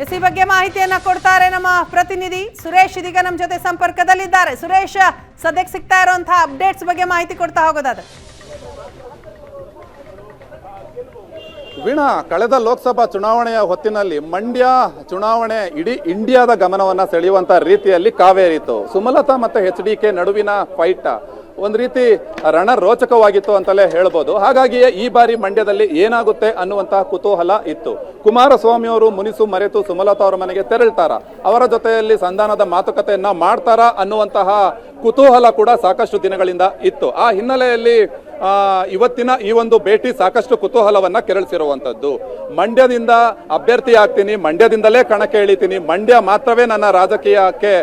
S ಈ ಬಗ್ಗೆ ಮಾಹಿತಿಯನ್ನ ಕೊಡ್ತಾರೆ ನಮ್ಮ ಪ್ರತಿನಿಧಿ ಸುರೇಶ್ ಇದೀಗ ನಮ್ಮ ಜೊತೆ ಸಂಪರ್ಕದಲ್ಲಿದ್ದಾರೆ. ಸುರೇಶ್, ಸದ್ಯಕ್ಕೆ ಸಿಗ್ತಾ ಇರುವಂತಹ ಅಪ್ಡೇಟ್ಸ್ ಬಗ್ಗೆ ಮಾಹಿತಿ ಕೊಡ್ತಾ ಹೋಗೋದಾದ್ರೆ. ವೀಣಾ, ಕಳೆದ ಲೋಕಸಭಾ ಚುನಾವಣೆಯ ಹೊತ್ತಿನಲ್ಲಿ ಮಂಡ್ಯ ಚುನಾವಣೆ ಇಡೀ ಇಂಡಿಯಾದ ಗಮನವನ್ನ ಸೆಳೆಯುವಂತ ರೀತಿಯಲ್ಲಿ ಕಾವೇರಿತು. ಸುಮಲತಾ ಮತ್ತೆ ಎಚ್ ಡಿ ಕೆ ನಡುವಿನ ಫೈಟ್ ಒಂದ್ ರೀತಿ ರಣ ರೋಚಕವಾಗಿತ್ತು ಅಂತಲೇ ಹೇಳ್ಬೋದು. ಹಾಗಾಗಿಯೇ ಈ ಬಾರಿ ಮಂಡ್ಯದಲ್ಲಿ ಏನಾಗುತ್ತೆ ಅನ್ನುವಂತಹ ಕುತೂಹಲ ಇತ್ತು. ಕುಮಾರಸ್ವಾಮಿ ಅವರು ಮುನಿಸು ಮರೆತು ಸುಮಲತಾ ಅವರ ಮನೆಗೆ ತೆರಳ್ತಾರ? ಅವರ ಜೊತೆಯಲ್ಲಿ ಸಂಧಾನದ ಮಾತುಕತೆಯನ್ನ ಮಾಡ್ತಾರಾ ಅನ್ನುವಂತಹ ಕುತೂಹಲ ಕೂಡ ಸಾಕಷ್ಟು ದಿನಗಳಿಂದ ಇತ್ತು. ಆ ಹಿನ್ನೆಲೆಯಲ್ಲಿ ಇವತ್ತಿನ ಈ ಒಂದು ಭೇಟಿ ಸಾಕಷ್ಟು ಕುತೂಹಲವನ್ನ ಕೆರಳಿಸಿರುವಂತದ್ದು. ಮಂಡ್ಯದಿಂದ ಅಭ್ಯರ್ಥಿ ಆಗ್ತೀನಿ, ಮಂಡ್ಯದಿಂದಲೇ ಕಣಕ್ಕೆ ಇಳಿತೀನಿ ಮಂಡ್ಯ ಮಾತ್ರವೇ ನನ್ನ ರಾಜಕೀಯಕ್ಕೆ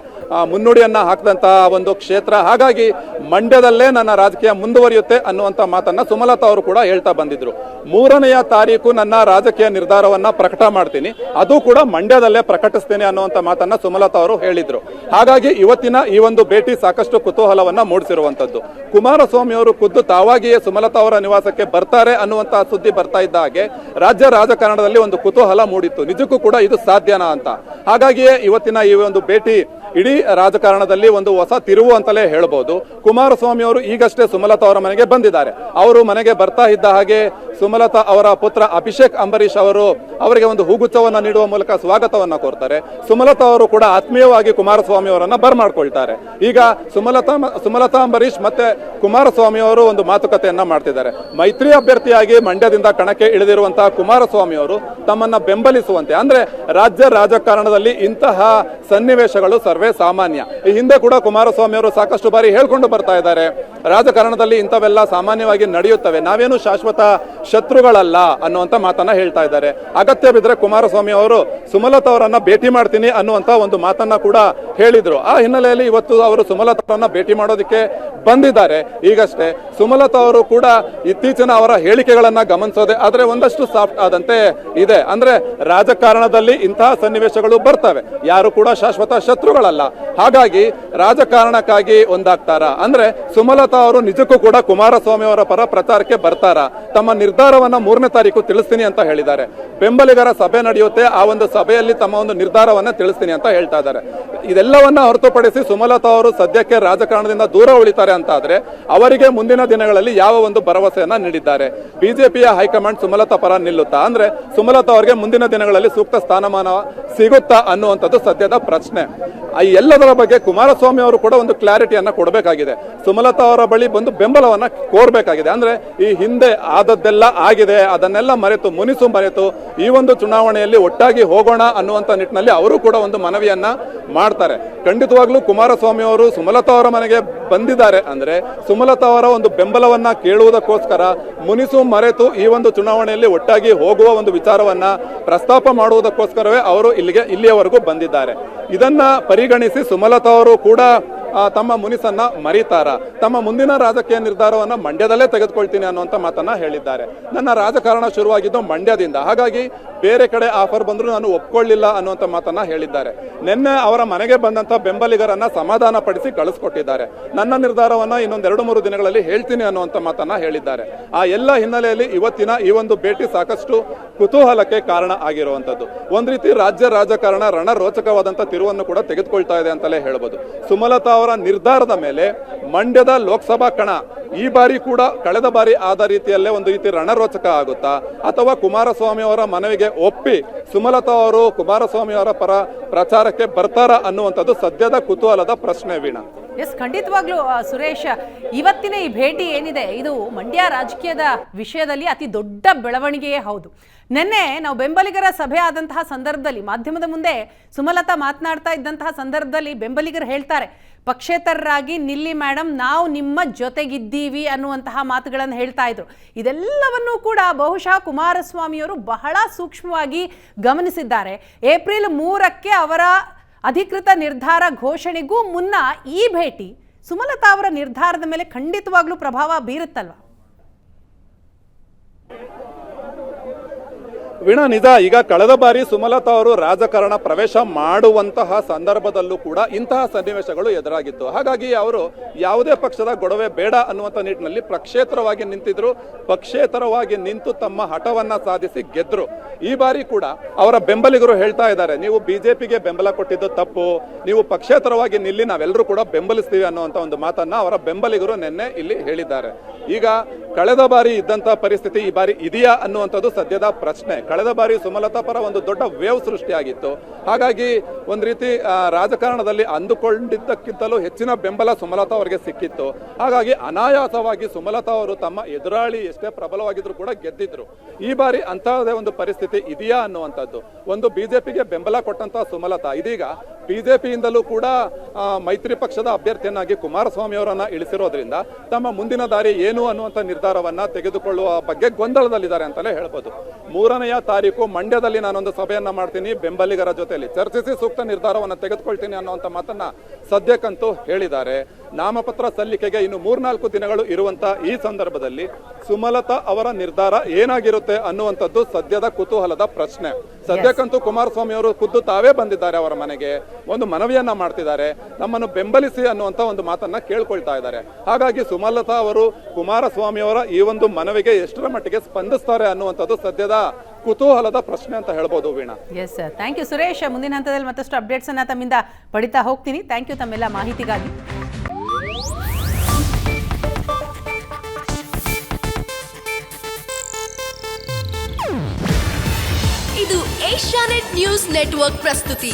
ಮುನ್ನುಡಿಯನ್ನು ಹಾಕಿದಂತಹ ಒಂದು ಕ್ಷೇತ್ರ. ಹಾಗಾಗಿ ಮಂಡ್ಯದಲ್ಲೇ ನನ್ನ ರಾಜಕೀಯ ಮುಂದುವರಿಯುತ್ತೆ ಅನ್ನುವಂತ ಮಾತನ್ನ ಸುಮಲತಾ ಅವರು ಕೂಡ ಹೇಳ್ತಾ ಬಂದಿದ್ರು. ಮೂರನೆಯ ತಾರೀಕು ನನ್ನ ರಾಜಕೀಯ ನಿರ್ಧಾರವನ್ನ ಪ್ರಕಟ ಮಾಡ್ತೀನಿ. ಅದು ಕೂಡ ಮಂಡ್ಯದಲ್ಲೇ ಪ್ರಕಟಿಸ್ತೇನೆ ಅನ್ನುವಂತ ಮಾತನ್ನ ಸುಮಲತಾ ಅವರು ಹೇಳಿದ್ರು. ಹಾಗಾಗಿ ಇವತ್ತಿನ ಈ ಒಂದು ಭೇಟಿ ಸಾಕಷ್ಟು ಕುತೂಹಲವನ್ನ ಮೂಡಿಸಿರುವಂತದ್ದು. ಕುಮಾರಸ್ವಾಮಿ ಅವರು ಖುದ್ದು ತಾವಾಗಿಯೇ ಸುಮಲತಾ ಅವರ ನಿವಾಸಕ್ಕೆ ಬರ್ತಾರೆ ಅನ್ನುವಂತಹ ಸುದ್ದಿ ಬರ್ತಾ ಇದ್ದ ಹಾಗೆ ರಾಜ್ಯ ರಾಜಕಾರಣದಲ್ಲಿ ಒಂದು ಕುತೂಹಲ ಮೂಡಿತ್ತು. ನಿಜಕ್ಕೂ ಕೂಡ ಇದು ಸಾಧ್ಯನಾ ಅಂತ. ಹಾಗಾಗಿಯೇ ಇವತ್ತಿನ ಈ ಒಂದು ಭೇಟಿ ಇಡೀ ರಾಜಕಾರಣದಲ್ಲಿ ಒಂದು ಹೊಸ ತಿರುವು ಅಂತಲೇ ಹೇಳ್ಬೋದು. ಕುಮಾರಸ್ವಾಮಿ ಅವರು ಈಗಷ್ಟೇ ಸುಮಲತಾ ಅವರ ಮನೆಗೆ ಬಂದಿದ್ದಾರೆ. ಅವರು ಮನೆಗೆ ಬರ್ತಾ ಇದ್ದ ಹಾಗೆ ಸುಮಲತಾ ಅವರ ಪುತ್ರ ಅಭಿಷೇಕ್ ಅಂಬರೀಶ್ ಅವರು ಅವರಿಗೆ ಒಂದು ಹೂಗುಚ್ಛವನ್ನು ನೀಡುವ ಮೂಲಕ ಸ್ವಾಗತವನ್ನು ಕೋರ್ತಾರೆ. ಸುಮಲತಾ ಅವರು ಕೂಡ ಆತ್ಮೀಯವಾಗಿ ಕುಮಾರಸ್ವಾಮಿ ಅವರನ್ನ ಬರ್ಮಾಡ್ಕೊಳ್ತಾರೆ. ಈಗ ಸುಮಲತಾ ಸುಮಲತಾ ಅಂಬರೀಶ್ ಮತ್ತೆ ಕುಮಾರಸ್ವಾಮಿ ಅವರು ಒಂದು ಮಾತುಕತೆಯನ್ನ ಮಾಡ್ತಿದ್ದಾರೆ. ಮೈತ್ರಿ ಅಭ್ಯರ್ಥಿಯಾಗಿ ಮಂಡ್ಯದಿಂದ ಕಣಕ್ಕೆ ಇಳಿದಿರುವಂತಹ ಕುಮಾರಸ್ವಾಮಿ ಅವರು ತಮ್ಮನ್ನ ಬೆಂಬಲಿಸುವಂತೆ, ಅಂದ್ರೆ ರಾಜ್ಯ ರಾಜಕಾರಣದಲ್ಲಿ ಇಂತಹ ಸನ್ನಿವೇಶಗಳು ಸರ್ವೇ ಸಾಮಾನ್ಯ. ಈ ಹಿಂದೆ ಕೂಡ ಕುಮಾರಸ್ವಾಮಿ ಅವರು ಸಾಕಷ್ಟು ಬಾರಿ ಹೇಳ್ಕೊಂಡು ಬರ್ತಾ ಇದ್ದಾರೆ. ರಾಜಕಾರಣದಲ್ಲಿ ಇಂಥವೆಲ್ಲ ಸಾಮಾನ್ಯವಾಗಿ ನಡೆಯುತ್ತವೆ. ನಾವೇನು ಶಾಶ್ವತ ಶತ್ರುಗಳಲ್ಲ ಅನ್ನುವಂತ ಮಾತನ್ನ ಹೇಳ್ತಾ ಇದ್ದಾರೆ. ಅಗತ್ಯ ಬಿದ್ರೆ ಕುಮಾರಸ್ವಾಮಿ ಅವರು ಸುಮಲತಾ ಅವರನ್ನ ಭೇಟಿ ಮಾಡ್ತೀನಿ ಅನ್ನುವಂತ ಒಂದು ಮಾತನ್ನ ಕೂಡ ಹೇಳಿದ್ರು. ಆ ಹಿನ್ನೆಲೆಯಲ್ಲಿ ಇವತ್ತು ಅವರು ಸುಮಲತಾ ಅವರನ್ನ ಭೇಟಿ ಮಾಡೋದಕ್ಕೆ ಬಂದಿದ್ದಾರೆ. ಈಗಷ್ಟೇ ಸುಮಲತಾ ಅವರು ಕೂಡ ಇತ್ತೀಚಿನ ಅವರ ಹೇಳಿಕೆಗಳನ್ನ ಗಮನಿಸೋದೆ ಆದ್ರೆ ಒಂದಷ್ಟು ಸಾಫ್ಟ್ ಆದಂತೆ ಇದೆ. ಅಂದ್ರೆ ರಾಜಕಾರಣದಲ್ಲಿ ಇಂತಹ ಸನ್ನಿವೇಶಗಳು ಬರ್ತವೆ. ಯಾರು ಕೂಡ ಶಾಶ್ವತ ಶತ್ರುಗಳಲ್ಲ ಹಾಗಾಗಿ ರಾಜಕಾರಣಕ್ಕಾಗಿ ಒಂದಾಗ್ತಾರ? ಅಂದ್ರೆ ಸುಮಲತಾ ಅವರು ನಿಜಕ್ಕೂ ಕೂಡ ಕುಮಾರಸ್ವಾಮಿ ಅವರ ಪರ ಪ್ರಚಾರಕ್ಕೆ ಬರ್ತಾರ? ತಮ್ಮ ನಿರ್ಧಾರವನ್ನ ಮೂರನೇ ತಾರೀಕು ತಿಳಿಸ್ತೀನಿ ಅಂತ ಹೇಳಿದ್ದಾರೆ. ಬೆಂಬಲಿಗರ ಸಭೆ ನಡೆಯುತ್ತೆ. ಆ ಒಂದು ಸಭೆಯಲ್ಲಿ ತಮ್ಮ ಒಂದು ನಿರ್ಧಾರವನ್ನ ತಿಳಿಸ್ತೀನಿ ಅಂತ ಹೇಳ್ತಾ ಇದ್ದಾರೆ. ಇದೆಲ್ಲವನ್ನ ಹೊರತುಪಡಿಸಿ ಸುಮಲತಾ ಅವರು ಸದ್ಯಕ್ಕೆ ರಾಜಕಾರಣದಿಂದ ದೂರ ಉಳಿತಾರೆ ಅಂತ ಆದ್ರೆ ಅವರಿಗೆ ಮುಂದಿನ ದಿನಗಳಲ್ಲಿ ಯಾವ ಒಂದು ಭರವಸೆಯನ್ನ ನೀಡಿದ್ದಾರೆ? ಬಿಜೆಪಿಯ ಹೈಕಮಾಂಡ್ ಸುಮಲತಾ ಪರ ನಿಲ್ಲುತ್ತಾ? ಅಂದ್ರೆ ಸುಮಲತಾ ಅವರಿಗೆ ಮುಂದಿನ ದಿನಗಳಲ್ಲಿ ಸೂಕ್ತ ಸ್ಥಾನಮಾನ ಸಿಗುತ್ತಾ ಅನ್ನುವಂಥದ್ದು ಸದ್ಯದ ಪ್ರಶ್ನೆ. ಈ ಎಲ್ಲದರ ಬಗ್ಗೆ ಕುಮಾರಸ್ವಾಮಿ ಅವರು ಕೂಡ ಒಂದು ಕ್ಲಾರಿಟಿಯನ್ನು ಕೊಡಬೇಕಾಗಿದೆ. ಸುಮಲತಾ ಅವರ ಬಳಿ ಬಂದು ಬೆಂಬಲವನ್ನು ಕೋರಬೇಕಾಗಿದೆ. ಅಂದರೆ ಈ ಹಿಂದೆ ಆದದ್ದೆಲ್ಲ ಆಗಿದೆ, ಅದನ್ನೆಲ್ಲ ಮರೆತು, ಮುನಿಸು ಮರೆತು ಈ ಒಂದು ಚುನಾವಣೆಯಲ್ಲಿ ಒಟ್ಟಾಗಿ ಹೋಗೋಣ ಅನ್ನುವಂಥ ನಿಟ್ಟಿನಲ್ಲಿ ಅವರು ಕೂಡ ಒಂದು ಮನವಿಯನ್ನು ಮಾಡ್ತಾರೆ. ಖಂಡಿತವಾಗ್ಲೂ ಕುಮಾರಸ್ವಾಮಿ ಅವರು ಸುಮಲತಾ ಅವರ ಮನೆಗೆ ಬಂದಿದ್ದಾರೆ ಅಂದ್ರೆ ಸುಮಲತಾ ಅವರ ಒಂದು ಬೆಂಬಲವನ್ನ ಕೇಳುವುದಕ್ಕೋಸ್ಕರ ಮುನಿಸು ಮರೆತು ಈ ಒಂದು ಚುನಾವಣೆಯಲ್ಲಿ ಒಟ್ಟಾಗಿ ಹೋಗುವ ಒಂದು ವಿಚಾರವನ್ನ ಪ್ರಸ್ತಾಪ ಮಾಡುವುದಕ್ಕೋಸ್ಕರವೇ ಅವರು ಇಲ್ಲಿಗೆ ಇಲ್ಲಿಯವರೆಗೂ ಬಂದಿದ್ದಾರೆ. ಇದನ್ನ ಪರಿಗಣಿಸಿ ಸುಮಲತಾ ಅವರು ಕೂಡ ತಮ್ಮ ಮುನಿಸನ್ನ ಮರೀತಾರ? ತಮ್ಮ ಮುಂದಿನ ರಾಜಕೀಯ ನಿರ್ಧಾರವನ್ನು ಮಂಡ್ಯದಲ್ಲೇ ತೆಗೆದುಕೊಳ್ತೀನಿ ಅನ್ನುವಂಥ ಮಾತನ್ನ ಹೇಳಿದ್ದಾರೆ. ನನ್ನ ರಾಜಕಾರಣ ಶುರುವಾಗಿದ್ದು ಮಂಡ್ಯದಿಂದ. ಹಾಗಾಗಿ ಬೇರೆ ಕಡೆ ಆಫರ್ ಬಂದರೂ ನಾನು ಒಪ್ಕೊಳ್ಳಿಲ್ಲ ಅನ್ನುವಂಥ ಮಾತನ್ನ ಹೇಳಿದ್ದಾರೆ. ನಿನ್ನೆ ಅವರ ಮನೆಗೆ ಬಂದಂಥ ಬೆಂಬಲಿಗರನ್ನ ಸಮಾಧಾನ ಪಡಿಸಿ ಕಳಿಸ್ಕೊಟ್ಟಿದ್ದಾರೆ. ನನ್ನ ನಿರ್ಧಾರವನ್ನು ಇನ್ನೊಂದೆರಡು ಮೂರು ದಿನಗಳಲ್ಲಿ ಹೇಳ್ತೀನಿ ಅನ್ನುವಂಥ ಮಾತನ್ನ ಹೇಳಿದ್ದಾರೆ. ಆ ಎಲ್ಲ ಹಿನ್ನೆಲೆಯಲ್ಲಿ ಇವತ್ತಿನ ಈ ಒಂದು ಭೇಟಿ ಸಾಕಷ್ಟು ಕುತೂಹಲಕ್ಕೆ ಕಾರಣ ಆಗಿರುವಂಥದ್ದು ಒಂದು ರೀತಿ ರಾಜ್ಯ ರಾಜಕಾರಣ ರಣರೋಚಕವಾದಂಥ ತಿರುವನ್ನು ಕೂಡ ತೆಗೆದುಕೊಳ್ತಾ ಇದೆ ಅಂತಲೇ ಹೇಳ್ಬೋದು. ಸುಮಲತಾ ಅವರ ನಿರ್ಧಾರದ ಮೇಲೆ ಮಂಡ್ಯದ ಲೋಕಸಭಾ ಕಣ ಈ ಬಾರಿ ಕೂಡ ಕಳೆದ ಬಾರಿ ಆದ ರೀತಿಯಲ್ಲೇ ಒಂದು ರೀತಿ ರಣರೋಚಕ ಆಗುತ್ತಾ? ಅಥವಾ ಕುಮಾರಸ್ವಾಮಿ ಅವರ ಮನವಿಗೆ ಒಪ್ಪಿ ಸುಮಲತಾ ಅವರು ಕುಮಾರಸ್ವಾಮಿ ಅವರ ಪರ ಪ್ರಚಾರಕ್ಕೆ ಬರ್ತಾರ ಅನ್ನುವಂಥದ್ದು ಸದ್ಯದ ಕುತೂಹಲದ ಪ್ರಶ್ನೆ ವೀಣಾ. ಎಸ್ ಖಂಡಿತವಾಗ್ಲೂ ಸುರೇಶ್, ಇವತ್ತಿನ ಈ ಭೇಟಿ ಏನಿದೆ? ಇದು ಮಂಡ್ಯ ರಾಜಕೀಯದ ವಿಷಯದಲ್ಲಿ ಅತಿ ದೊಡ್ಡ ಬೆಳವಣಿಗೆಯೇ ಹೌದು. ನಿನ್ನೆ ನಾವು ಬೆಂಬಲಿಗರ ಸಭೆ ಆದಂತಹ ಸಂದರ್ಭದಲ್ಲಿ, ಮಾಧ್ಯಮದ ಮುಂದೆ ಸುಮಲತಾ ಮಾತನಾಡ್ತಾ ಇದ್ದಂತಹ ಸಂದರ್ಭದಲ್ಲಿ ಬೆಂಬಲಿಗರು ಹೇಳ್ತಾರೆ ಪಕ್ಷೇತರರಾಗಿ ನಿಲ್ಲಿ ಮೇಡಮ್ ನಾವು ನಿಮ್ಮ ಜೊತೆಗಿದ್ದೀವಿ ಅನ್ನುವಂತಹ ಮಾತುಗಳನ್ನು ಹೇಳ್ತಾ ಇದ್ರು. ಇದೆಲ್ಲವನ್ನೂ ಕೂಡ ಬಹುಶಃ ಕುಮಾರಸ್ವಾಮಿಯವರು ಬಹಳ ಸೂಕ್ಷ್ಮವಾಗಿ ಗಮನಿಸಿದ್ದಾರೆ. ಏಪ್ರಿಲ್ ಮೂರಕ್ಕೆ ಅವರ ಅಧಿಕೃತ ನಿರ್ಧಾರ ಘೋಷಣೆಗೂ ಮುನ್ನ ಈ ಭೇಟಿ ಸುಮಲತಾ ಅವರ ನಿರ್ಧಾರದ ಮೇಲೆ ಖಂಡಿತವಾಗ್ಲೂ ಪ್ರಭಾವ ಬೀರುತ್ತಲ್ವಾ? ವೀಣಾ ನಿಜ ಈಗ ಕಳೆದ ಬಾರಿ ಸುಮಲತಾ ಅವರು ರಾಜಕಾರಣ ಪ್ರವೇಶ ಮಾಡುವಂತಹ ಸಂದರ್ಭದಲ್ಲೂ ಕೂಡ ಇಂತಹ ಸನ್ನಿವೇಶಗಳು ಎದುರಾಗಿತ್ತು ಹಾಗಾಗಿ ಅವರು ಯಾವುದೇ ಪಕ್ಷದ ಗೊಡವೆ ಬೇಡ ಅನ್ನುವಂಥ ನಿಟ್ಟಿನಲ್ಲಿ ಪ್ರಕ್ಷೇತ್ರವಾಗಿ ನಿಂತಿದ್ರು. ಪಕ್ಷೇತರವಾಗಿ ನಿಂತು ತಮ್ಮ ಹಠವನ್ನ ಸಾಧಿಸಿ ಗೆದ್ರು. ಈ ಬಾರಿ ಕೂಡ ಅವರ ಬೆಂಬಲಿಗರು ಹೇಳ್ತಾ ಇದ್ದಾರೆ, ನೀವು ಬಿಜೆಪಿಗೆ ಬೆಂಬಲ ಕೊಟ್ಟಿದ್ದು ತಪ್ಪು, ನೀವು ಪಕ್ಷೇತರವಾಗಿ ನಿಲ್ಲಿ, ನಾವೆಲ್ಲರೂ ಕೂಡ ಬೆಂಬಲಿಸ್ತೀವಿ ಅನ್ನುವಂಥ ಒಂದು ಮಾತನ್ನ ಅವರ ಬೆಂಬಲಿಗರು ನಿನ್ನೆ ಇಲ್ಲಿ ಹೇಳಿದ್ದಾರೆ. ಈಗ ಕಳೆದ ಬಾರಿ ಇದ್ದಂತಹ ಪರಿಸ್ಥಿತಿ ಈ ಬಾರಿ ಇದೆಯಾ ಅನ್ನುವಂಥದ್ದು ಸದ್ಯದ ಪ್ರಶ್ನೆ. ಕಳೆದ ಬಾರಿ ಸುಮಲತಾ ಪರ ಒಂದು ದೊಡ್ಡ ವೇವ್ ಸೃಷ್ಟಿಯಾಗಿತ್ತು. ಹಾಗಾಗಿ ಒಂದು ರೀತಿ ರಾಜಕಾರಣದಲ್ಲಿ ಅಂದುಕೊಂಡಿದ್ದಕ್ಕಿಂತಲೂ ಹೆಚ್ಚಿನ ಬೆಂಬಲ ಸುಮಲತಾ ಅವರಿಗೆ ಸಿಕ್ಕಿತ್ತು. ಹಾಗಾಗಿ ಅನಾಯಾಸವಾಗಿ ಸುಮಲತಾ ಅವರು ತಮ್ಮ ಎದುರಾಳಿ ಎಷ್ಟೇ ಪ್ರಬಲವಾಗಿದ್ರು ಕೂಡ ಗೆದ್ದಿದ್ರು. ಈ ಬಾರಿ ಅಂತಹದೇ ಒಂದು ಪರಿಸ್ಥಿತಿ ಇದೆಯಾ ಅನ್ನುವಂಥದ್ದು. ಒಂದು ಬಿಜೆಪಿಗೆ ಬೆಂಬಲ ಕೊಟ್ಟಂತಹ ಸುಮಲತಾ, ಇದೀಗ ಬಿಜೆಪಿಯಿಂದಲೂ ಕೂಡ ಮೈತ್ರಿ ಪಕ್ಷದ ಅಭ್ಯರ್ಥಿಯನ್ನಾಗಿ ಕುಮಾರಸ್ವಾಮಿ ಅವರನ್ನ ಇಳಿಸಿರೋದ್ರಿಂದ ತಮ್ಮ ಮುಂದಿನ ದಾರಿ ಏನು ಅನ್ನುವಂಥ ನಿರ್ಧಾರವನ್ನ ತೆಗೆದುಕೊಳ್ಳುವ ಬಗ್ಗೆ ಗೊಂದಲದಲ್ಲಿದ್ದಾರೆ ಅಂತಲೇ ಹೇಳ್ಬೋದು. ಮೂರನೆಯ ತಾರೀಕು ಮಂಡ್ಯದಲ್ಲಿ ನಾನೊಂದು ಸಭೆಯನ್ನ ಮಾಡ್ತೀನಿ, ಬೆಂಬಲಿಗರ ಜೊತೆಯಲ್ಲಿ ಚರ್ಚಿಸಿ ಸೂಕ್ತ ನಿರ್ಧಾರವನ್ನು ತೆಗೆದುಕೊಳ್ತೀನಿ ಅನ್ನುವಂಥ ಮಾತನ್ನ ಸದ್ಯಕ್ಕಂತೂ ಹೇಳಿದ್ದಾರೆ. ನಾಮಪತ್ರ ಸಲ್ಲಿಕೆಗೆ ಇನ್ನು ಮೂರ್ನಾಲ್ಕು ದಿನಗಳು ಇರುವಂತ ಈ ಸಂದರ್ಭದಲ್ಲಿ ಸುಮಲತಾ ಅವರ ನಿರ್ಧಾರ ಏನಾಗಿರುತ್ತೆ ಅನ್ನುವಂಥದ್ದು ಸದ್ಯದ ಕುತೂಹಲದ ಪ್ರಶ್ನೆ. ಸದ್ಯಕ್ಕಂತೂ ಕುಮಾರಸ್ವಾಮಿ ಅವರು ಖುದ್ದು ತಾವೇ ಬಂದಿದ್ದಾರೆ ಅವರ ಮನೆಗೆ. ಒಂದು ಮನವಿಯನ್ನ ಮಾಡ್ತಿದ್ದಾರೆ. ನಮ್ಮನ್ನು ಬೆಂಬಲಿಸಿ ಅನ್ನುವಂತ ಒಂದು ಮಾತನ್ನ ಕೇಳ್ಕೊಳ್ತಾ ಇದ್ದಾರೆ. ಹಾಗಾಗಿ ಸುಮಲತಾ ಅವರು ಕುಮಾರಸ್ವಾಮಿ ಅವರ ಈ ಒಂದು ಮನವಿಗೆ ಎಷ್ಟರ ಮಟ್ಟಿಗೆ ಸ್ಪಂದಿಸ್ತಾರೆ ಅನ್ನುವಂಥದ್ದು ಸದ್ಯದ ಕುತೂಹಲದ ಪ್ರಶ್ನೆ ಅಂತ ಹೇಳ್ಬೋದು Veena. Yes sir thank you Suresh ಮುಂದಿನ ಹಂತದಲ್ಲಿ ಮತ್ತಷ್ಟು ಅಪ್ಡೇಟ್ಸ್ ಅನ್ನ ತಮ್ಮಿಂದ ಪಡಿತಾ ಹೋಗ್ತೀನಿ. ಥ್ಯಾಂಕ್ ಯು ತಮ್ಮೆಲ್ಲ ಮಾಹಿತಿಗಾಗಿ. ಇದು ಏಷ್ಯಾನೆಟ್ ನ್ಯೂಸ್ ನೆಟ್ವರ್ಕ್ ಪ್ರಸ್ತುತಿ.